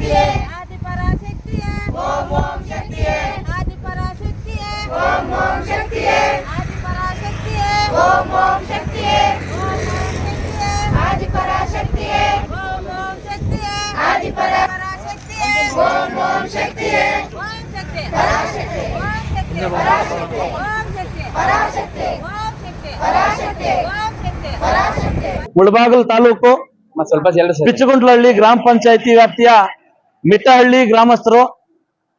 Yeah. ಓಂ ಓಂ ಶಕ್ತಿಯೇ. ಓಂ ಶಕ್ತಿ ಪರಾಶಕ್ತಿ. ಓಂ ಶಕ್ತಿ ಪರಾಶಕ್ತಿ. ಓಂ ಶಕ್ತಿ ಪರಾಶಕ್ತಿ. ಓಂ ಶಕ್ತಿ ಪರಾಶಕ್ತಿ. ಓಂ ಶಕ್ತಿ ಪರಾಶಕ್ತಿ. ಮುಳಬಾಗಲ್ ತಾಲೂಕು ಸ್ವಲ್ಪ ಬಿಚ್ಚಗುಂಟ್ಲಹಳ್ಳಿ ಗ್ರಾಮ ಪಂಚಾಯತಿ ವ್ಯಾಪ್ತಿಯ ಮಿಟ್ಟಹಳ್ಳಿ ಗ್ರಾಮಸ್ಥರು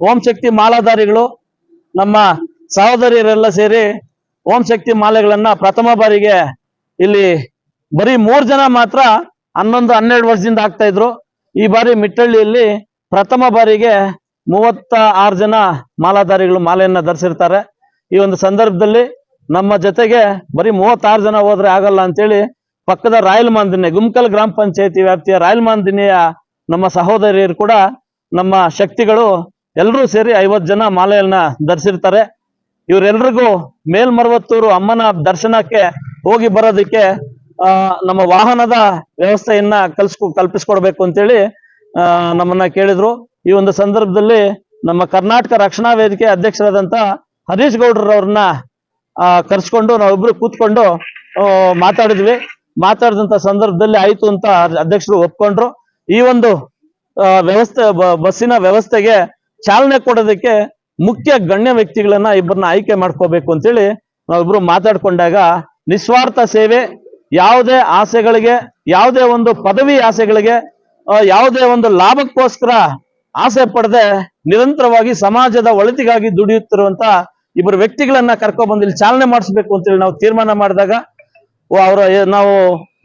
ಓಂ ಶಕ್ತಿ ಮಾಲಾಧಾರಿಗಳು ನಮ್ಮ ಸಹೋದರಿಯರೆಲ್ಲ ಸೇರಿ ಓಂ ಶಕ್ತಿ ಮಾಲೆಗಳನ್ನ ಪ್ರಥಮ ಬಾರಿಗೆ ಇಲ್ಲಿ ಬರೀ ಮೂರ್ ಜನ ಮಾತ್ರ ಹನ್ನೊಂದು ಹನ್ನೆರಡು ವರ್ಷದಿಂದ ಆಗ್ತಾ ಇದ್ರು. ಈ ಬಾರಿ ಮಿಟ್ಟಹಳ್ಳಿಯಲ್ಲಿ ಪ್ರಥಮ ಬಾರಿಗೆ ಮೂವತ್ತ ಆರು ಜನ ಮಾಲಾಧಾರಿಗಳು ಮಾಲೆಯನ್ನ ಧರಿಸಿರ್ತಾರೆ. ಈ ಒಂದು ಸಂದರ್ಭದಲ್ಲಿ ನಮ್ಮ ಜೊತೆಗೆ ಬರೀ ಮೂವತ್ತಾರು ಜನ ಹೋದ್ರೆ ಆಗಲ್ಲ ಅಂತೇಳಿ ಪಕ್ಕದ ರಾಯಲ್ ಮಾಂದಿನಿ, ಗುಮ್ಕಲ್ ಗ್ರಾಮ ಪಂಚಾಯತಿ ವ್ಯಾಪ್ತಿಯ ರಾಯಲ್ ಮಾಂದಿನಿಯ ನಮ್ಮ ಸಹೋದರಿಯರು ಕೂಡ ನಮ್ಮ ಶಕ್ತಿಗಳು ಎಲ್ಲರೂ ಸೇರಿ ಐವತ್ತು ಜನ ಮಾಲೆಯನ್ನ ಧರಿಸಿರ್ತಾರೆ. ಇವರೆಲ್ರಿಗೂ ಮೇಲ್ಮರವತ್ತೂರು ಅಮ್ಮನ ದರ್ಶನಕ್ಕೆ ಹೋಗಿ ಬರೋದಕ್ಕೆ ನಮ್ಮ ವಾಹನದ ವ್ಯವಸ್ಥೆಯನ್ನ ಕಲ್ಸ್ಕೊ, ಕಲ್ಪಿಸ್ಕೊಡ್ಬೇಕು ಅಂತೇಳಿ ನಮ್ಮನ್ನ ಕೇಳಿದ್ರು. ಈ ಒಂದು ಸಂದರ್ಭದಲ್ಲಿ ನಮ್ಮ ಕರ್ನಾಟಕ ರಕ್ಷಣಾ ವೇದಿಕೆ ಅಧ್ಯಕ್ಷರಾದಂತ ಹರೀಶ್ ಗೌಡ್ರವ್ರನ್ನ ಕರ್ಸ್ಕೊಂಡು ನಾವಿಬ್ರು ಕೂತ್ಕೊಂಡು ಮಾತಾಡಿದ್ವಿ. ಮಾತಾಡಿದಂತ ಸಂದರ್ಭದಲ್ಲಿ ಆಯ್ತು ಅಂತ ಅಧ್ಯಕ್ಷರು ಒಪ್ಕೊಂಡ್ರು. ಈ ಒಂದು ವ್ಯವಸ್ಥೆ ಬಸ್ಸಿನ ವ್ಯವಸ್ಥೆಗೆ ಚಾಲನೆ ಕೊಡೋದಕ್ಕೆ ಮುಖ್ಯ ಗಣ್ಯ ವ್ಯಕ್ತಿಗಳನ್ನ ಇಬ್ಬರನ್ನ ಆಯ್ಕೆ ಮಾಡ್ಕೋಬೇಕು ಅಂತೇಳಿ ನಾವಿಬ್ರು ಮಾತಾಡ್ಕೊಂಡಾಗ ನಿಸ್ವಾರ್ಥ ಸೇವೆ, ಯಾವುದೇ ಆಸೆಗಳಿಗೆ, ಯಾವುದೇ ಒಂದು ಪದವಿ ಆಸೆಗಳಿಗೆ ಯಾವುದೇ ಒಂದು ಲಾಭಕ್ಕೋಸ್ಕರ ಆಸೆ ಪಡದೆ ನಿರಂತರವಾಗಿ ಸಮಾಜದ ಒಳಿತಿಗಾಗಿ ದುಡಿಯುತ್ತಿರುವಂತ ಇಬ್ಬರು ವ್ಯಕ್ತಿಗಳನ್ನ ಕರ್ಕೊಂಡ್ಬಂದು ಇಲ್ಲಿ ಚಾಲನೆ ಮಾಡಿಸ್ಬೇಕು ಅಂತೇಳಿ ನಾವು ತೀರ್ಮಾನ ಮಾಡಿದಾಗ ಅವರ ನಾವು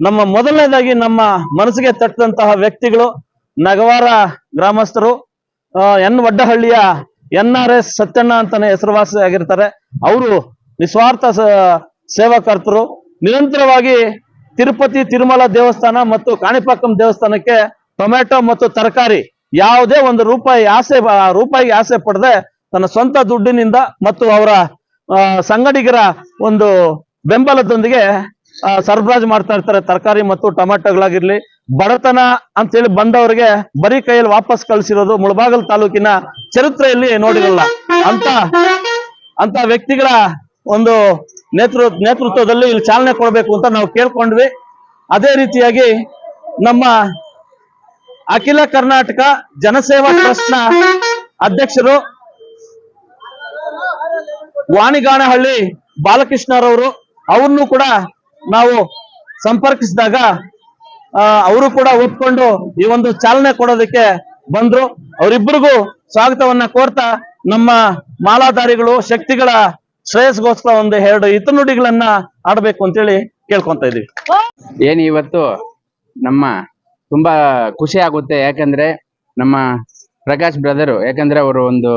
ನಮ್ಮ ಮೊದಲನೇದಾಗಿ ನಮ್ಮ ಮನಸ್ಸಿಗೆ ತಟ್ಟಂತಹ ವ್ಯಕ್ತಿಗಳು ನಗವಾರ ಗ್ರಾಮಸ್ಥರು ಎನ್ ವಡ್ಡಹಳ್ಳಿಯ ಎನ್ ಆರ್ ಎಸ್ ಸತ್ಯಣ್ಣ ಅಂತಾನೆ ಹೆಸರುವಾಸಿ ಆಗಿರ್ತಾರೆ. ಅವರು ನಿಸ್ವಾರ್ಥ ಸೇವಾಕರ್ತರು. ನಿರಂತರವಾಗಿ ತಿರುಪತಿ, ತಿರುಮಲ ದೇವಸ್ಥಾನ ಮತ್ತು ಕಾಣಿಪಾಕಂ ದೇವಸ್ಥಾನಕ್ಕೆ ಟೊಮೆಟೊ ಮತ್ತು ತರಕಾರಿ ಯಾವುದೇ ಒಂದು ರೂಪಾಯಿ ಆಸೆ ರೂಪಾಯಿಗೆ ಆಸೆ ಪಡದೆ ತನ್ನ ಸ್ವಂತ ದುಡ್ಡಿನಿಂದ ಮತ್ತು ಅವರ ಸಂಗಡಿಗರ ಒಂದು ಬೆಂಬಲದೊಂದಿಗೆ ಸರಬರಾಜು ಮಾಡ್ತಾ ಇರ್ತಾರೆ ತರಕಾರಿ ಮತ್ತು ಟೊಮೆಟೊಗಳಾಗಿರ್ಲಿ ಬಡತನ ಅಂತೇಳಿ ಬಂದವರಿಗೆ ಬರೀ ಕೈಯಲ್ಲಿ ವಾಪಸ್ ಕಳಿಸಿರೋದು ಮುಳಬಾಗಲ್ ತಾಲೂಕಿನ ಚರಿತ್ರೆಯಲ್ಲಿ ನೋಡಿರಲ್ಲ. ಅಂತ ಅಂತ ವ್ಯಕ್ತಿಗಳ ಒಂದು ನೇತೃ, ನೇತೃತ್ವದಲ್ಲಿ ಇಲ್ಲಿ ಚಾಲನೆ ಕೊಡಬೇಕು ಅಂತ ನಾವು ಕೇಳ್ಕೊಂಡ್ವಿ. ಅದೇ ರೀತಿಯಾಗಿ ನಮ್ಮ ಅಖಿಲ ಕರ್ನಾಟಕ ಜನಸೇವಾ ಟ್ರಸ್ಟ್ನ ಅಧ್ಯಕ್ಷರು ವಾಣಿಗಾಣಹಳ್ಳಿ ಬಾಲಕೃಷ್ಣರವರು, ಅವ್ರನ್ನು ಕೂಡ ನಾವು ಸಂಪರ್ಕಿಸಿದಾಗ ಅವರು ಕೂಡ ಒಪ್ಕೊಂಡು ಈ ಒಂದು ಚಾಲನೆ ಕೊಡೋದಕ್ಕೆ ಬಂದ್ರು. ಅವರಿಬ್ಬರಿಗೂ ಸ್ವಾಗತವನ್ನ ಕೋರ್ತಾ ನಮ್ಮ ಮಾಲಾಧಾರಿಗಳು ಶಕ್ತಿಗಳ ಶ್ರೇಯಸ್ಗೋಸ್ಕರ ಒಂದು ಎರಡು ಹಿತನುಡಿಗಳನ್ನ ಆಡ್ಬೇಕು ಅಂತೇಳಿ ಕೇಳ್ಕೊಂತ ಇದೀವಿ ಏನ್ ಇವತ್ತು ನಮ್ಮ ತುಂಬಾ ಖುಷಿ ಆಗುತ್ತೆ. ಯಾಕಂದ್ರೆ ನಮ್ಮ ಪ್ರಕಾಶ್ ಬ್ರದರು ಯಾಕಂದ್ರೆ ಅವರು ಒಂದು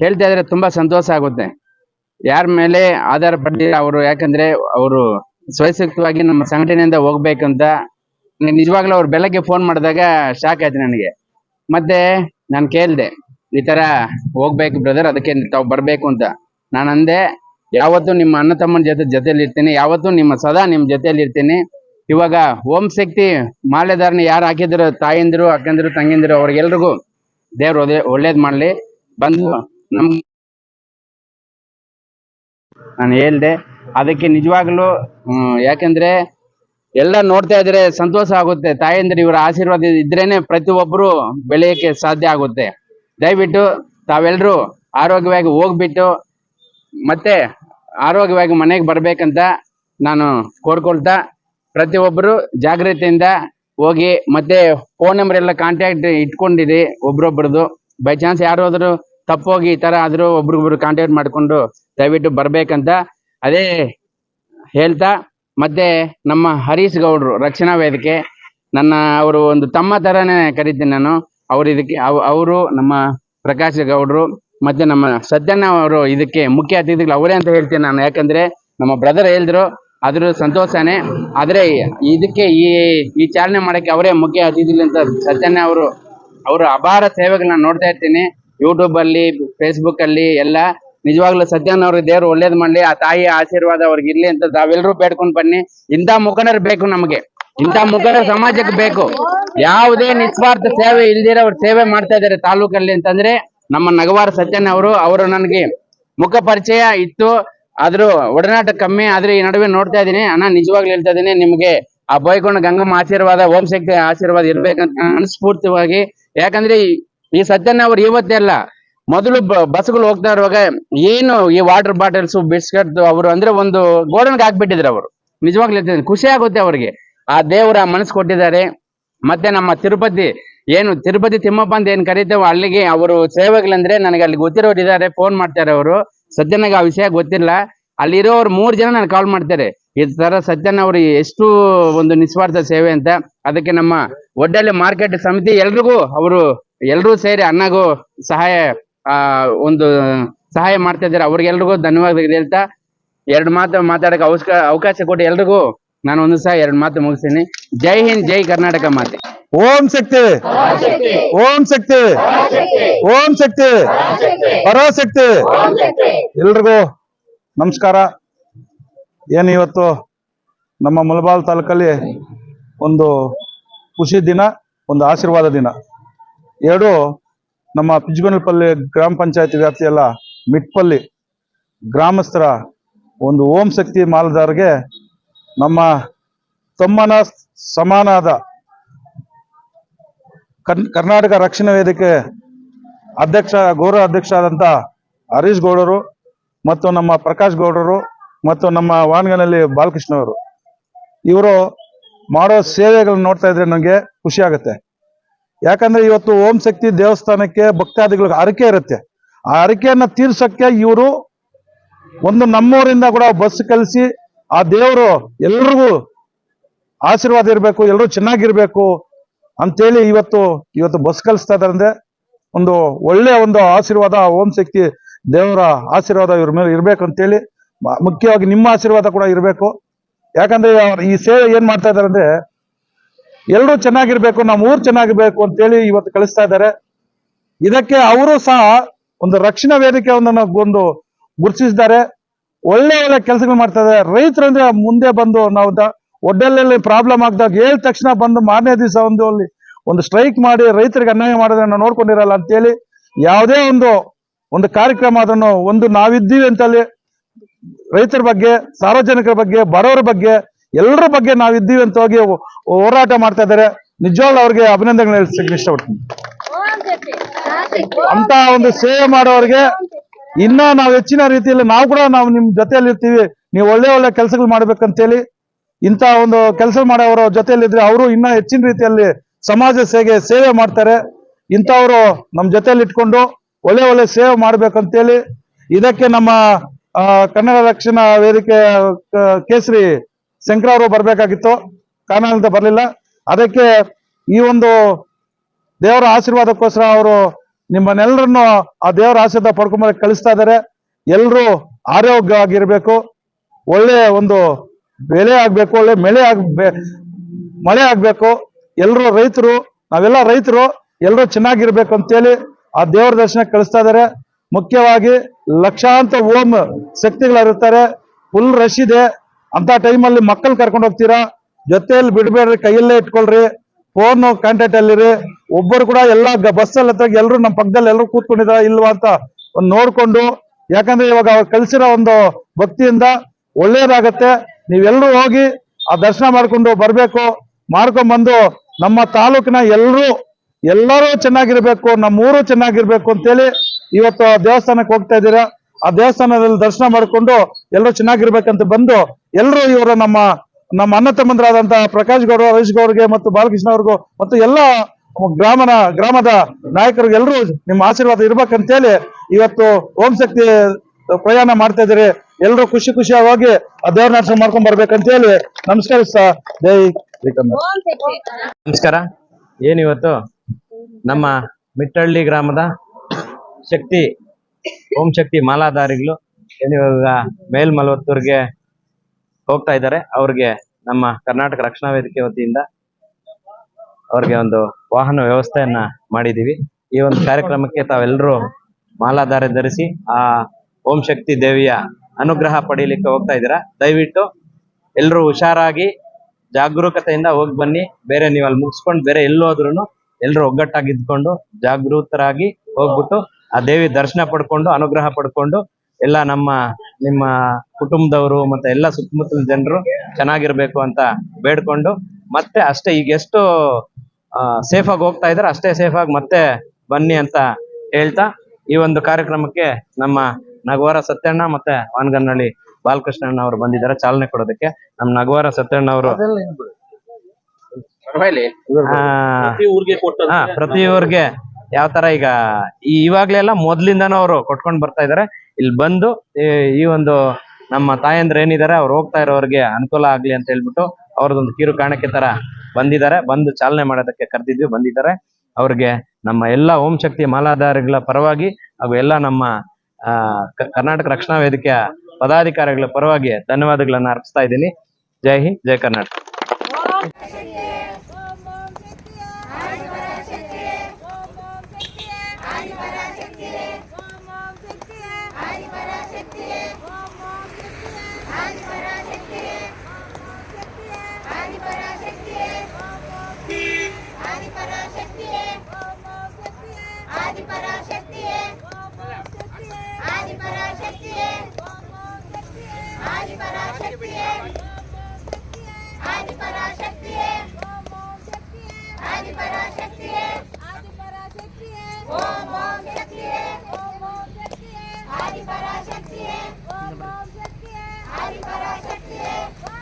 ಹೇಳ್ತಾ ಇದ್ರೆ ತುಂಬಾ ಸಂತೋಷ ಆಗುತ್ತೆ. ಯಾರ ಮೇಲೆ ಆಧಾರ ಪಡೆದಿಲ್ಲ ಅವರು, ಯಾಕಂದ್ರೆ ಅವರು ಸ್ವಯಸಕ್ತವಾಗಿ ನಮ್ಮ ಸಂಘಟನೆಯಿಂದ ಹೋಗ್ಬೇಕಂತ ನಿಜವಾಗ್ಲೂ ಅವ್ರು ಬೆಳಗ್ಗೆ ಫೋನ್ ಮಾಡಿದಾಗ ಶಾಕ್ ಆಯ್ತು ನನಗೆ. ಮತ್ತೆ ನಾನು ಕೇಳ್ದೆ, ಈ ತರ ಹೋಗ್ಬೇಕು ಬ್ರದರ್ ಅದಕ್ಕೆ ತಾವು ಬರ್ಬೇಕು ಅಂತ. ನಾನು ಅಂದೆ ಯಾವತ್ತೂ ನಿಮ್ಮ ಅಣ್ಣ ತಮ್ಮನ ಜೊತೆ ಜೊತೆಯಲ್ಲಿ ಇರ್ತೀನಿ ಯಾವತ್ತೂ ನಿಮ್ಮ ಸದಾ ನಿಮ್ಮ ಜೊತೆಯಲ್ಲಿ ಇರ್ತೀನಿ ಇವಾಗ ಓಂ ಶಕ್ತಿ ಮಾಲೆದಾರನ ಯಾರು ಹಾಕಿದ್ರು, ತಾಯಂದಿರು, ಅಕ್ಕಂದಿರು, ತಂಗಿಂದಿರು, ಅವ್ರಿಗೆಲ್ರಿಗೂ ದೇವ್ರು ಒಳ್ಳೆ ಒಳ್ಳೇದ್ ಮಾಡ್ಲಿ. ಬಂದು ನಮ್ ನಾನು ಹೇಳ್ದೆ, ಅದಕ್ಕೆ ನಿಜವಾಗ್ಲೂ ಯಾಕಂದ್ರೆ ಎಲ್ಲ ನೋಡ್ತಾ ಇದ್ರೆ ಸಂತೋಷ ಆಗುತ್ತೆ. ತಾಯಂದಿರು ಇವರ ಆಶೀರ್ವಾದ ಇದ್ರೇನೆ ಪ್ರತಿಯೊಬ್ಬರು ಬೆಳೆಯಕ್ಕೆ ಸಾಧ್ಯ ಆಗುತ್ತೆ. ದಯವಿಟ್ಟು ತಾವೆಲ್ಲರೂ ಆರೋಗ್ಯವಾಗಿ ಹೋಗ್ಬಿಟ್ಟು ಮತ್ತೆ ಆರೋಗ್ಯವಾಗಿ ಮನೆಗೆ ಬರ್ಬೇಕಂತ ನಾನು ಕೋರ್ಕೊಳ್ತಾ ಪ್ರತಿಯೊಬ್ಬರು ಜಾಗ್ರತೆಯಿಂದ ಹೋಗಿ ಮತ್ತೆ ಫೋನ್ ನಂಬರ್ ಎಲ್ಲ ಕಾಂಟ್ಯಾಕ್ಟ್ ಇಟ್ಕೊಂಡಿರಿ ಒಬ್ರೊಬ್ರದ್ದು ಬೈ ಚಾನ್ಸ್ ಯಾರಾದ್ರೂ ತಪ್ಪೋಗಿ ಈ ತರ ಆದ್ರೂ ಒಬ್ರಿಗೊಬ್ರು ಕಾಂಟ್ಯಾಕ್ಟ್ ಮಾಡ್ಕೊಂಡು ದಯವಿಟ್ಟು ಬರ್ಬೇಕಂತ ಅದೇ ಹೇಳ್ತಾ, ಮತ್ತೆ ನಮ್ಮ ಹರೀಶ್ ಗೌಡ್ರು ರಕ್ಷಣಾ ವೇದಿಕೆ, ನನ್ನ ಅವರು ಒಂದು ತಮ್ಮ ತರನೇ ಕರಿತೀನಿ ನಾನು. ಅವ್ರು ಇದಕ್ಕೆ ಅವರು ನಮ್ಮ ಪ್ರಕಾಶ್ ಗೌಡ್ರು, ಮತ್ತೆ ನಮ್ಮ ಸತ್ಯಣ್ಣ ಅವರು ಇದಕ್ಕೆ ಮುಖ್ಯ ಅತಿಥಿಗಳು ಅವರೇ ಅಂತ ಹೇಳ್ತೀನಿ ನಾನು. ಯಾಕಂದ್ರೆ ನಮ್ಮ ಬ್ರದರ್ ಹೇಳಿದ್ರು ಅದ್ರ ಸಂತೋಷನೇ. ಆದ್ರೆ ಇದಕ್ಕೆ ಈ ಈ ಚಾಲನೆ ಮಾಡಕ್ಕೆ ಅವರೇ ಮುಖ್ಯ ಅತಿಥಿಗಳು ಅಂತ ಸತ್ಯನೇ ಅವರು, ಅವರ ಅಪಾರ ಸೇವೆಗಳನ್ನ ನೋಡ್ತಾ ಇರ್ತೀನಿ. ಯೂಟ್ಯೂಬ್ ಅಲ್ಲಿ ಫೇಸ್ಬುಕ್ ಅಲ್ಲಿ ಎಲ್ಲ. ನಿಜವಾಗ್ಲೂ ಸತ್ಯನ್ ಅವ್ರಿಗೆ ದೇವ್ರು ಒಳ್ಳೇದ್ ಮಾಡ್ಲಿ, ಆ ತಾಯಿ ಆಶೀರ್ವಾದ ಅವ್ರಿಗೆ ಇರ್ಲಿ ಅಂತ ತಾವೆಲ್ಲರೂ ಬೇಡ್ಕೊಂಡ್ ಬನ್ನಿ. ಇಂಥ ಮುಖಂಡರು ಬೇಕು ನಮಗೆ. ಇಂಥ ಮುಖಂಡರು ಸಮಾಜಕ್ಕೆ ಬೇಕು. ಯಾವುದೇ ನಿಸ್ವಾರ್ಥ ಸೇವೆ ಇಲ್ದಿರ ಅವ್ರು ಸೇವೆ ಮಾಡ್ತಾ ಇದಾರೆ ತಾಲೂಕಲ್ಲಿ ಅಂತಂದ್ರೆ ನಮ್ಮ ನಗವಾರ ಸತ್ಯನ್ ಅವರು ಅವರು ನನಗೆ ಮುಖ ಪರಿಚಯ ಇತ್ತು. ಆದ್ರೂ ಒಡನಾಟ ಕಮ್ಮಿ ಆದ್ರೆ ಈ ನಡುವೆ ನೋಡ್ತಾ ಇದೀನಿ ಅಣ್ಣ, ನಿಜವಾಗ್ಲೂ ಹೇಳ್ತಾ ಇದೀನಿ ನಿಮ್ಗೆ ಆ ಬೈಕೊಂಡ ಗಂಗಮ್ಮ ಆಶೀರ್ವಾದ, ಓಂ ಶಕ್ತಿ ಆಶೀರ್ವಾದ ಇರ್ಬೇಕಂತ ಅನಸ್ಫೂರ್ತಿವಾಗಿ. ಯಾಕಂದ್ರೆ ಈ- ಸತ್ಯನ ಅವ್ರು ಇವತ್ತೇ ಅಲ್ಲ, ಮೊದಲು ಬಸ್ಗಳು ಹೋಗ್ತಾ ಇರುವಾಗ ಏನು ಈ ವಾಟರ್ ಬಾಟಲ್ಸ್ ಬಿಸ್ಕೆಟ್ ಅವರು ಅಂದ್ರೆ ಒಂದು ಗೋಡನ್ಗೆ ಹಾಕ್ಬಿಟ್ಟಿದ್ರು ಅವರು. ನಿಜವಾಗ್ಲೂ ಹೇಳ್ತೀನಿ ಖುಷಿ ಆಗುತ್ತೆ ಅವ್ರಿಗೆ. ಆ ದೇವರ ಮನಸ್ಸು ಕೊಟ್ಟಿದ್ದಾರೆ. ಮತ್ತೆ ನಮ್ಮ ತಿರುಪತಿ ಏನು ತಿರುಪತಿ ತಿಮ್ಮಪ್ಪ ಅಂತ ಏನ್ ಕರೀತೇವೆ ಅಲ್ಲಿಗೆ ಅವರು ಸೇವೆಗಳಂದ್ರೆ ನನಗೆ ಅಲ್ಲಿ ಗೊತ್ತಿರೋರು ಇದ್ದಾರೆ ಫೋನ್ ಮಾಡ್ತಾರೆ ಅವರು. ಸತ್ಯನಾಗ ಆ ವಿಷಯ ಗೊತ್ತಿಲ್ಲ. ಅಲ್ಲಿರೋರು ಮೂರ್ ಜನ ನನಗೆ ಕಾಲ್ ಮಾಡ್ತಾರೆ. ಈ ತರ ಸತ್ಯನ ಅವರು ಎಷ್ಟು ಒಂದು ನಿಸ್ವಾರ್ಥ ಸೇವೆ ಅಂತ. ಅದಕ್ಕೆ ನಮ್ಮ ಒಡ್ಡಲ್ಲಿ ಮಾರ್ಕೆಟ್ ಸಮಿತಿ ಎಲ್ರಿಗೂ ಅವರು ಎಲ್ರೂ ಸೇರಿ ಅಣ್ಣಗೂ ಸಹಾಯ, ಆ, ಒಂದು ಸಹಾಯ ಮಾಡ್ತಾ ಇದ್ದಾರೆ. ಅವ್ರಿಗೆಲ್ರಿಗೂ ಧನ್ಯವಾದ ಹೇಳ್ತಾ ಎರಡು ಮಾತು ಮಾತಾಡಕ್ಕೆ ಅವಕಾಶ ಅವಕಾಶ ಕೊಟ್ಟು ಎಲ್ರಿಗೂ ನಾನು ಒಂದು ಸಹ ಎರಡು ಮಾತು ಮುಗಿಸ್ತೀನಿ. ಜೈ ಹಿಂದ್, ಜೈ ಕರ್ನಾಟಕ ಮಾತೆ. ಓಂ ಶಕ್ತಿ. ಓಂ ಶಕ್ತಿ. ಓಂ ಶಕ್ತಿ. ಪರಾಶಕ್ತಿ ಎಲ್ರಿಗೂ ನಮಸ್ಕಾರ. ಏನು ಇವತ್ತು ನಮ್ಮ ಮುಲಬಾಲ್ ತಾಲೂಕಲ್ಲಿ ಒಂದು ಖುಷಿ ದಿನ, ಒಂದು ಆಶೀರ್ವಾದ ದಿನ. ಎರಡು, ನಮ್ಮ ಪಿಜ್ಗೊನಪಲ್ಲಿ ಗ್ರಾಮ ಪಂಚಾಯತಿ ವ್ಯಾಪ್ತಿಯಲ್ಲ ಮಿಟ್ಪಲ್ಲಿ ಗ್ರಾಮಸ್ಥರ ಒಂದು ಓಂ ಶಕ್ತಿ ಮಾಲದಾರ್ಗೆ ನಮ್ಮ ತಮ್ಮನ ಸಮಾನಾದ ಕರ್ನಾಟಕ ರಕ್ಷಣಾ ವೇದಿಕೆ ಅಧ್ಯಕ್ಷ, ಗೌರವ ಅಧ್ಯಕ್ಷ ಆದಂತ ಹರೀಶ್ ಗೌಡರು ಮತ್ತು ನಮ್ಮ ಪ್ರಕಾಶ್ ಗೌಡರು ಮತ್ತು ನಮ್ಮ ವಾಣಗನಲ್ಲಿ ಬಾಲಕೃಷ್ಣ ಅವರು. ಇವರು ಮಾಡೋ ಸೇವೆಗಳನ್ನ ನೋಡ್ತಾ ಇದ್ರೆ ನನಗೆ ಖುಷಿ ಆಗುತ್ತೆ. ಯಾಕಂದ್ರೆ ಇವತ್ತು ಓಂ ಶಕ್ತಿ ದೇವಸ್ಥಾನಕ್ಕೆ ಭಕ್ತಾದಿಗಳಿಗೆ ಹರಕೆ ಇರುತ್ತೆ. ಆ ಹರಕೆಯನ್ನ ತೀರ್ಸಕ್ಕೆ ಇವರು ಒಂದು ನಮ್ಮೂರಿಂದ ಕೂಡ ಬಸ್ ಕಲಿಸಿ ಆ ದೇವರು ಎಲ್ರಿಗೂ ಆಶೀರ್ವಾದ ಇರಬೇಕು ಎಲ್ಲರೂ ಚೆನ್ನಾಗಿರ್ಬೇಕು ಅಂತೇಳಿ ಇವತ್ತು ಇವತ್ತು ಬಸ್ ಕಲಿಸ್ತಾ ಇದ್ದಾರೆ ಒಂದು ಒಳ್ಳೆ ಒಂದು ಆಶೀರ್ವಾದ, ಓಂ ಶಕ್ತಿ ದೇವರ ಆಶೀರ್ವಾದ ಇವ್ರ ಮೇಲೆ ಇರಬೇಕು ಅಂತೇಳಿ ಮುಖ್ಯವಾಗಿ ನಿಮ್ಮ ಆಶೀರ್ವಾದ ಕೂಡ ಇರಬೇಕು. ಯಾಕಂದ್ರೆ ಈ ಸೇವೆ ಏನ್ ಮಾಡ್ತಾ ಇದಾರೆ ಅಂದ್ರೆ ಎಲ್ಲರೂ ಚೆನ್ನಾಗಿರ್ಬೇಕು ನಮ್ಮ ಊರು ಚೆನ್ನಾಗಿರ್ಬೇಕು ಅಂತೇಳಿ ಇವತ್ತು ಕಳಿಸ್ತಾ ಇದ್ದಾರೆ. ಇದಕ್ಕೆ ಅವರು ಸಹ ಒಂದು ರಕ್ಷಣಾ ವೇದಿಕೆ ಒಂದನ್ನು ಒಂದು ಗುರುತಿಸಿದ್ದಾರೆ. ಒಳ್ಳೆ ಒಳ್ಳೆ ಕೆಲಸಗಳು ಮಾಡ್ತಾ ಇದ್ದಾರೆ. ರೈತರು ಅಂದ್ರೆ ಮುಂದೆ ಬಂದು ನಾವು ಒಡ್ಡಲ್ಲಿ ಪ್ರಾಬ್ಲಮ್ ಆಗ್ದಾಗ ಹೇಳಿದ ತಕ್ಷಣ ಬಂದು ಮಾರನೇ ದಿವಸ ಒಂದು ಅಲ್ಲಿ ಒಂದು ಸ್ಟ್ರೈಕ್ ಮಾಡಿ ರೈತರಿಗೆ ಅನ್ಯಾಯ ಮಾಡೋದನ್ನ ನಾವು ನೋಡ್ಕೊಂಡಿರಲ್ಲ ಅಂತೇಳಿ ಯಾವುದೇ ಒಂದು ಒಂದು ಕಾರ್ಯಕ್ರಮ ಅದನ್ನು ಒಂದು ನಾವಿದ್ದೀವಿ ಅಂತಲ್ಲಿ ರೈತರ ಬಗ್ಗೆ, ಸಾರ್ವಜನಿಕರ ಬಗ್ಗೆ, ಬಡವರ ಬಗ್ಗೆ, ಎಲ್ಲರ ಬಗ್ಗೆ ನಾವಿದ್ದೀವಿ ಅಂತ ಹೋಗಿ ಹೋರಾಟ ಮಾಡ್ತಾ ಇದ್ದಾರೆ. ನಿಜವಾಗ್ಲೂ ಅವ್ರಿಗೆ ಅಭಿನಂದನೆ ಇಷ್ಟಪಡ್ತೀನಿ. ಅಂತ ಒಂದು ಸೇವೆ ಮಾಡೋರಿಗೆ ಇನ್ನ ನಾವು ಹೆಚ್ಚಿನ ರೀತಿಯಲ್ಲಿ ನಾವು ಕೂಡ ನಾವು ನಿಮ್ ಜೊತೆಯಲ್ಲಿ ಇರ್ತೀವಿ ನೀವು ಒಳ್ಳೆ ಒಳ್ಳೆ ಕೆಲಸಗಳು ಮಾಡ್ಬೇಕಂತೇಳಿ ಇಂತ ಒಂದು ಕೆಲಸ ಮಾಡೋರ ಜೊತೆಯಲ್ಲಿ ಇದ್ರೆ ಅವರು ಇನ್ನ ಹೆಚ್ಚಿನ ರೀತಿಯಲ್ಲಿ ಸಮಾಜ ಸೇವೆ ಸೇವೆ ಮಾಡ್ತಾರೆ. ಇಂಥವರು ನಮ್ಮ ಜೊತೆಯಲ್ಲಿ ಇಟ್ಕೊಂಡು ಒಳ್ಳೆ ಒಳ್ಳೆ ಸೇವೆ ಮಾಡ್ಬೇಕಂತೇಳಿ ಇದಕ್ಕೆ ನಮ್ಮ ಕನ್ನಡ ರಕ್ಷಣಾ ವೇದಿಕೆ ಕೇಸರಿ ಶಂಕರ ಅವರು ಬರಬೇಕಾಗಿತ್ತು. ಕಾರಣದಿಂದ ಬರಲಿಲ್ಲ. ಅದಕ್ಕೆ ಈ ಒಂದು ದೇವರ ಆಶೀರ್ವಾದಕ್ಕೋಸ್ಕರ ಅವರು ನಿಮ್ಮನ್ನೆಲ್ಲರನ್ನು ಆ ದೇವರ ಆಶೀರ್ವಾದ ಪಡ್ಕೊಂಬ ಕಳಿಸ್ತಾ ಇದ್ದಾರೆ. ಎಲ್ಲರೂ ಆರೋಗ್ಯವಾಗಿರ್ಬೇಕು. ಒಳ್ಳೆ ಒಂದು ಬೆಳೆ ಆಗ್ಬೇಕು, ಒಳ್ಳೆ ಮಳೆ ಆಗ್ ಮಳೆ ಆಗ್ಬೇಕು ಎಲ್ಲರೂ ರೈತರು, ನಾವೆಲ್ಲ ರೈತರು ಎಲ್ಲರೂ ಚೆನ್ನಾಗಿರ್ಬೇಕು ಅಂತೇಳಿ ಆ ದೇವರ ದರ್ಶನಕ್ಕೆ ಕಳಿಸ್ತಾ ಇದ್ದಾರೆ ಮುಖ್ಯವಾಗಿ ಲಕ್ಷಾಂತರ ಓಮ್ ಶಕ್ತಿಗಳಿರ್ತಾರೆ ಫುಲ್ ರಶ್ ಇದೆ. ಅಂತ ಟೈಮಲ್ಲಿ ಮಕ್ಕಳು ಕರ್ಕೊಂಡು ಹೋಗ್ತೀರಾ? ಜೊತೆಯಲ್ಲಿ ಬಿಡಬೇಡ್ರಿ, ಕೈಯಲ್ಲೇ ಇಟ್ಕೊಳ್ರಿ. ಫೋನ್ ಕಾಂಟ್ಯಾಕ್ಟ್ ಅಲ್ಲಿರಿ ಒಬ್ಬರು ಕೂಡ ಎಲ್ಲ ಬಸ್ ಅಲ್ಲಿ ಹತ್ತಾಗ ಎಲ್ಲರೂ ನಮ್ಮ ಪಕ್ಕದಲ್ಲಿ ಎಲ್ಲರೂ ಕೂತ್ಕೊಂಡಿದ್ರ, ಇಲ್ವಾ ಅಂತ ನೋಡ್ಕೊಂಡು, ಯಾಕಂದ್ರೆ ಇವಾಗ ಅವ್ರು ಕಲಿಸಿರೋ ಒಂದು ಭಕ್ತಿಯಿಂದ ಒಳ್ಳೇದಾಗತ್ತೆ. ನೀವೆಲ್ಲರೂ ಹೋಗಿ ಆ ದರ್ಶನ ಮಾಡ್ಕೊಂಡು ಬರಬೇಕು. ಮಾಡ್ಕೊಂಡ್ ಬಂದು ನಮ್ಮ ತಾಲೂಕಿನ ಎಲ್ಲರೂ ಎಲ್ಲರೂ ಚೆನ್ನಾಗಿರ್ಬೇಕು ನಮ್ಮ ಊರು ಚೆನ್ನಾಗಿರ್ಬೇಕು ಅಂತೇಳಿ ಇವತ್ತು ದೇವಸ್ಥಾನಕ್ಕೆ ಹೋಗ್ತಾ ಇದ್ದೀರಾ. ಆ ದೇವಸ್ಥಾನದಲ್ಲಿ ದರ್ಶನ ಮಾಡಿಕೊಂಡು ಎಲ್ಲರೂ ಚೆನ್ನಾಗಿರ್ಬೇಕಂತ ಬಂದು ಎಲ್ಲರೂ ಇವರು ನಮ್ಮ ನಮ್ಮ ಅಣ್ಣ ತಮ್ಮಂದ್ರಾದಂತಹ ಪ್ರಕಾಶ್ ಗೌಡ ಹರೀಶ್ ಗೌಡ್ಗೆ ಮತ್ತು ಬಾಲಕೃಷ್ಣ ಅವ್ರಿಗೂ ಮತ್ತು ಎಲ್ಲ ಗ್ರಾಮನ, ಗ್ರಾಮದ ನಾಯಕರಿಗೆ ಎಲ್ಲರೂ ನಿಮ್ಮ ಆಶೀರ್ವಾದ ಇರ್ಬೇಕಂತೇಳಿ ಇವತ್ತು ಓಂ ಶಕ್ತಿ ಪ್ರಯಾಣ ಮಾಡ್ತಾ ಇದ್ದೀರಿ. ಎಲ್ಲರೂ ಖುಷಿ ಖುಷಿಯಾಗಿ ದೇವ್ರ ನಾಟಕ ಮಾಡ್ಕೊಂಡ್ ಬರ್ಬೇಕಂತೇಳಿ ನಮಸ್ಕರಿಸ್ತಾ ಜೈ ನಮಸ್ಕಾರ. ಏನಿವತ್ತು? ನಮ್ಮ ಮಿಟ್ಟಳ್ಳಿ ಗ್ರಾಮದ ಶಕ್ತಿ, ಓಂ ಶಕ್ತಿ ಮಾಲಾಧಾರಿಗಳು ಏನಿವಾಗ ಮೇಲ್ಮಲ್ವತ್ತೂರ್ಗೆ ಹೋಗ್ತಾ ಇದ್ದಾರೆ, ಅವ್ರಿಗೆ ನಮ್ಮ ಕರ್ನಾಟಕ ರಕ್ಷಣಾ ವೇದಿಕೆ ವತಿಯಿಂದ ಅವ್ರಿಗೆ ಒಂದು ವಾಹನ ವ್ಯವಸ್ಥೆಯನ್ನ ಮಾಡಿದೀವಿ ಈ ಒಂದು ಕಾರ್ಯಕ್ರಮಕ್ಕೆ ತಾವೆಲ್ಲರೂ ಮಾಲಾಧಾರೆ ಧರಿಸಿ ಆ ಓಂ ಶಕ್ತಿ ದೇವಿಯ ಅನುಗ್ರಹ ಪಡೀಲಿಕ್ಕೆ ಹೋಗ್ತಾ ಇದ್ದೀರಾ? ದಯವಿಟ್ಟು ಎಲ್ಲರೂ ಹುಷಾರಾಗಿ ಜಾಗರೂಕತೆಯಿಂದ ಹೋಗಿ ಬನ್ನಿ. ಬೇರೆ ನೀವು ಅಲ್ಲಿ ಮುಗಿಸ್ಕೊಂಡು ಬೇರೆ ಎಲ್ಲೋದ್ರೂ ಎಲ್ಲರೂ ಒಗ್ಗಟ್ಟಾಗಿ ಇದ್ಕೊಂಡು ಜಾಗೃತರಾಗಿ ಹೋಗ್ಬಿಟ್ಟು ಆ ದೇವಿ ದರ್ಶನ ಪಡ್ಕೊಂಡು, ಅನುಗ್ರಹ ಪಡ್ಕೊಂಡು ಎಲ್ಲ ನಮ್ಮ, ನಿಮ್ಮ ಕುಟುಂಬದವರು ಮತ್ತೆ ಎಲ್ಲ ಸುತ್ತಮುತ್ತಲ ಜನರು ಚೆನ್ನಾಗಿರ್ಬೇಕು ಅಂತ ಬೇಡ್ಕೊಂಡು ಮತ್ತೆ ಅಷ್ಟೇ ಈಗ ಎಷ್ಟು ಸೇಫ್ ಆಗಿ ಹೋಗ್ತಾ ಇದಾರೆ ಅಷ್ಟೇ ಸೇಫ್ ಆಗಿ ಮತ್ತೆ ಬನ್ನಿ ಅಂತ ಹೇಳ್ತಾ ಈ ಒಂದು ಕಾರ್ಯಕ್ರಮಕ್ಕೆ ನಮ್ಮ ನಗವಾರ ಸತ್ಯಣ್ಣ ಮತ್ತೆ ವಾನ್ಗನ್ನಳ್ಳಿ ಬಾಲಕೃಷ್ಣಣ್ಣ ಅವರು ಬಂದಿದ್ದಾರೆ ಚಾಲನೆ ಕೊಡೋದಕ್ಕೆ. ನಮ್ ನಗವಾರ ಸತ್ಯಣ್ಣ ಅವರು ಹಾ ಪ್ರತಿ ಊರ್ಗೆ. ಯಾವ ತರ ಈಗ ಈ ಇವಾಗ್ಲೆಲ್ಲ ಮೊದ್ಲಿಂದಾನು ಅವರು ಕೊಟ್ಕೊಂಡ್ ಬರ್ತಾ ಇದಾರೆ. ಇಲ್ಲಿ ಬಂದು ಈ- ಈ ಒಂದು ನಮ್ಮ ತಾಯಂದ್ರ ಏನಿದ್ದಾರೆ ಅವ್ರು ಹೋಗ್ತಾ ಇರೋರಿಗೆ ಅನುಕೂಲ ಆಗ್ಲಿ ಅಂತ ಹೇಳ್ಬಿಟ್ಟು ಅವ್ರದೊಂದು ಕಿರು ಕಾಣಕ್ಕೆ ತರ ಬಂದಿದ್ದಾರೆ. ಬಂದು ಚಾಲನೆ ಮಾಡೋದಕ್ಕೆ ಕರೆದಿದ್ವಿ ಬಂದಿದ್ದಾರೆ. ಅವ್ರಿಗೆ ನಮ್ಮ ಎಲ್ಲ ಓಂ ಶಕ್ತಿ ಮಾಲಾಧಾರಿಗಳ ಪರವಾಗಿ ಹಾಗೂ ಎಲ್ಲ ನಮ್ಮ ಕರ್ನಾಟಕ ರಕ್ಷಣಾ ವೇದಿಕೆಯ ಪದಾಧಿಕಾರಿಗಳ ಪರವಾಗಿ ಧನ್ಯವಾದಗಳನ್ನ ಅರ್ಪಿಸ್ತಾ ಇದ್ದೀನಿ. ಜೈ ಹಿಂದ್ ಜೈ ಕರ್ನಾಟಕ.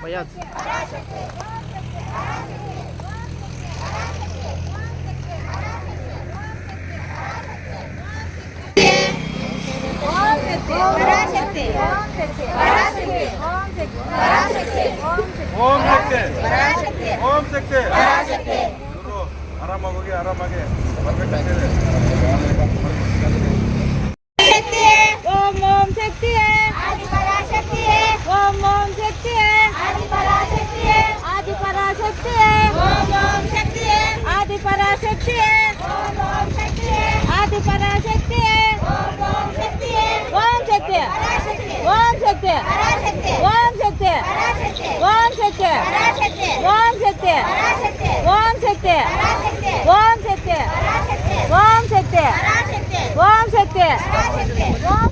बयाज ओम सकते ओम सकते आराम आगे आराम आगे ओम ओम शक्ति है ओम ओम शक्ति है। ಆದಿಪರಾಶಕ್ತಿಯೇ ಓಂ ಓಂ ಶಕ್ತಿಯೇ. ಆದಿಪರಾಶಕ್ತಿಯೇ. ಓಂ ಓಂ ಶಕ್ತಿಯೇ. ಆದಿಪರಾಶಕ್ತಿಯೇ ಓಂ ಓಂ ಶಕ್ತಿಯೇ. ಓಂ ಶಕ್ತಿ ಓಂ ಶಕ್ತಿ ಓಂ ಶಕ್ತಿ ಓಂ ಶಕ್ತಿ ಓಂ ಶಕ್ತಿ ಓಂ ಶಕ್ತಿ ಓಂ ಶಕ್ತಿ ಓಂ ಶಕ್ತಿ ಓಂ ಶಕ್ತಿ ಓಂ ಶಕ್ತಿ ಓಂ